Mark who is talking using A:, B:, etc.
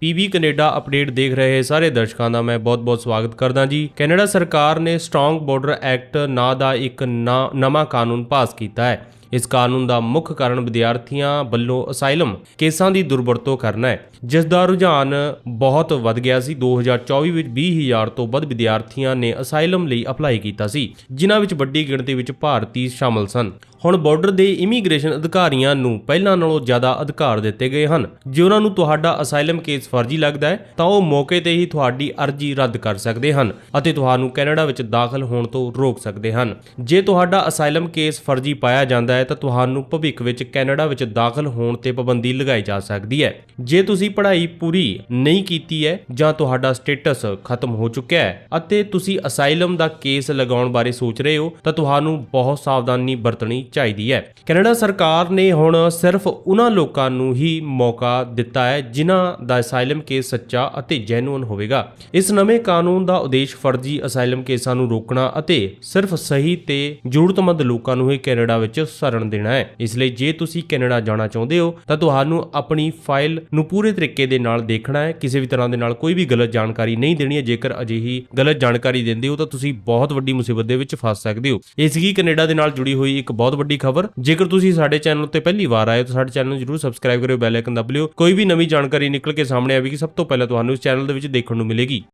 A: PB Canada update ਦੇਖ ਰਹੇ ਸਾਰੇ ਦਰਸ਼ਕਾਂ ਦਾ ਮੈਂ ਬਹੁਤ-ਬਹੁਤ ਸਵਾਗਤ ਕਰਦਾ ਜੀ। ਕੈਨੇਡਾ ਸਰਕਾਰ ਨੇ ਸਟਰੋਂਗ ਬਾਰਡਰ ਐਕਟ ਨਾਂ ਦਾ ਇੱਕ ਨਾ- ਨਵਾਂ ਕਾਨੂੰਨ ਪਾਸ ਕੀਤਾ ਹੈ। ਇਸ ਕਾਨੂੰਨ ਦਾ ਮੁੱਖ ਕਾਰਨ ਵਿਦਿਆਰਥੀਆਂ ਵੱਲੋਂ ਅਸਾਈਲਮ ਕੇਸਾਂ ਦੀ ਦੁਰਵਰਤੋਂ ਕਰਨਾ ਹੈ। ਜਿਸ ਦਾ ਰੁਝਾਨ ਬਹੁਤ ਵੱਧ ਗਿਆ ਸੀ। 2024 ਵਿੱਚ 20000 ਤੋਂ ਵੱਧ ਵਿਦਿਆਰਥੀਆਂ ਨੇ ਅਸਾਈਲਮ ਲਈ ਅਪਲਾਈ ਕੀਤਾ ਸੀ, ਜਿਨ੍ਹਾਂ ਵਿੱਚ ਵੱਡੀ ਗਿਣਤੀ ਵਿੱਚ ਭਾਰਤੀ ਸ਼ਾਮਲ ਸਨ। ਹੁਣ ਬਾਰਡਰ ਦੇ ਇਮੀਗ੍ਰੇਸ਼ਨ ਅਧਿਕਾਰੀਆਂ ਨੂੰ ਪਹਿਲਾਂ ਨਾਲੋਂ ਜ਼ਿਆਦਾ ਅਧਿਕਾਰ ਦਿੱਤੇ ਗਏ ਹਨ। ਜੇ ਉਹਨਾਂ ਨੂੰ ਤੁਹਾਡਾ ਅਸਾਈਲਮ ਕੇਸ ਫਰਜ਼ੀ ਲੱਗਦਾ ਹੈ, ਤਾਂ ਉਹ ਮੌਕੇ ਤੇ ਹੀ ਤੁਹਾਡੀ ਅਰਜ਼ੀ ਰੱਦ ਕਰ ਸਕਦੇ ਹਨ ਅਤੇ ਤੁਹਾਨੂੰ ਕੈਨੇਡਾ ਵਿੱਚ ਦਾਖਲ ਹੋਣ ਤੋਂ ਰੋਕ ਸਕਦੇ ਹਨ। ਜੇ ਤੁਹਾਡਾ ਅਸਾਈਲਮ ਕੇਸ ਫਰਜ਼ੀ ਪਾਇਆ ਜਾਂਦਾ ਹੈ, ਤਾਂ ਤੁਹਾਨੂੰ ਭਵਿੱਖ ਵਿੱਚ ਕੈਨੇਡਾ ਵਿੱਚ ਦਾਖਲ ਹੋਣ ਤੇ ਪਾਬੰਦੀ ਲਗਾਈ ਜਾ ਸਕਦੀ ਹੈ। ਜੇ ਤੁਸੀਂ ਪੜ੍ਹਾਈ ਪੂਰੀ ਨਹੀਂ ਕੀਤੀ ਹੈ, ਜਾਂ ਤੁਹਾਡਾ ਸਟੇਟਸ ਖਤਮ ਹੋ ਚੁੱਕਿਆ ਹੈ ਅਤੇ ਤੁਸੀਂ ਅਸਾਈਲਮ ਦਾ ਕੇਸ ਲਗਾਉਣ ਬਾਰੇ ਸੋਚ ਰਹੇ ਹੋ, ਤਾਂ ਤੁਹਾਨੂੰ ਬਹੁਤ ਸਾਵਧਾਨੀ ਵਰਤਣੀ ਚਾਹੀਦੀ ਹੈ। ਕੈਨੇਡਾ ਸਰਕਾਰ ਨੇ ਹੁਣ ਸਿਰਫ ਉਹਨਾਂ ਲੋਕਾਂ ਨੂੰ ਹੀ ਮੌਕਾ ਦਿੱਤਾ ਹੈ ਜਿਨ੍ਹਾਂ ਦਾ ਅਸਾਈਲਮ ਕੇਸ ਸੱਚਾ ਅਤੇ ਜੈਨੂਇਨ ਹੋਵੇਗਾ। ਇਸ ਨਵੇਂ ਕਾਨੂੰਨ ਦਾ ਉਦੇਸ਼ ਫਰਜ਼ੀ ਅਸਾਈਲਮ ਕੇਸਾਂ ਨੂੰ ਰੋਕਣਾ ਅਤੇ ਸਿਰਫ ਸਹੀ ਤੇ ਜ਼ਰੂਰਤਮੰਦ ਲੋਕਾਂ ਨੂੰ ਹੀ ਕੈਨੇਡਾ ਵਿੱਚ ਸ਼ਰਨ ਦੇਣਾ ਹੈ। ਇਸ ਲਈ ਜੇ ਤੁਸੀਂ ਕੈਨੇਡਾ ਜਾਣਾ ਚਾਹੁੰਦੇ ਹੋ, ਤਾਂ ਤੁਹਾਨੂੰ ਆਪਣੀ ਫਾਈਲ ਨੂੰ ਪੂਰੇ ਤਰੀਕੇ ਦੇ ਨਾਲ ਦੇਖਣਾ ਹੈ। ਕਿਸੇ ਵੀ ਤਰ੍ਹਾਂ ਦੇ ਨਾਲ ਕੋਈ ਵੀ ਗਲਤ ਜਾਣਕਾਰੀ ਨਹੀਂ ਦੇਣੀ ਹੈ। ਜੇਕਰ ਅਜਿਹੀ ਗਲਤ ਜਾਣਕਾਰੀ ਦਿੰਦੇ ਹੋ, ਤਾਂ ਤੁਸੀਂ ਬਹੁਤ ਵੱਡੀ ਮੁਸੀਬਤ ਦੇ ਵਿੱਚ ਫਸ ਸਕਦੇ ਹੋ। ਇਹ ਸੀਗੀ ਕੈਨੇਡਾ ਦੇ ਨਾਲ ਜੁੜੀ ਹੋਈ ਇੱਕ ਬਹੁਤ ਵੱਡੀ ਖਬਰ। ਜੇਕਰ ਤੁਸੀਂ ਸਾਡੇ ਚੈਨਲ ਉੱਤੇ ਪਹਿਲੀ ਵਾਰ ਆਏ ਤਾਂ ਸਾਡੇ ਚੈਨਲ ਨੂੰ ਜਰੂਰ ਸਬਸਕ੍ਰਾਈਬ ਕਰਿਓ, ਬੈਲ ਆਈਕਨ ਦਬਾ ਲਿਓ। ਕੋਈ ਵੀ ਨਵੀਂ ਜਾਣਕਾਰੀ ਨਿਕਲ ਕੇ ਸਾਹਮਣੇ ਆਵੇਗੀ, ਸਭ ਤੋਂ ਪਹਿਲਾਂ ਤੁਹਾਨੂੰ ਇਸ ਚੈਨਲ ਦੇ ਵਿੱਚ ਦੇਖਣ ਨੂੰ ਮਿਲੇਗੀ।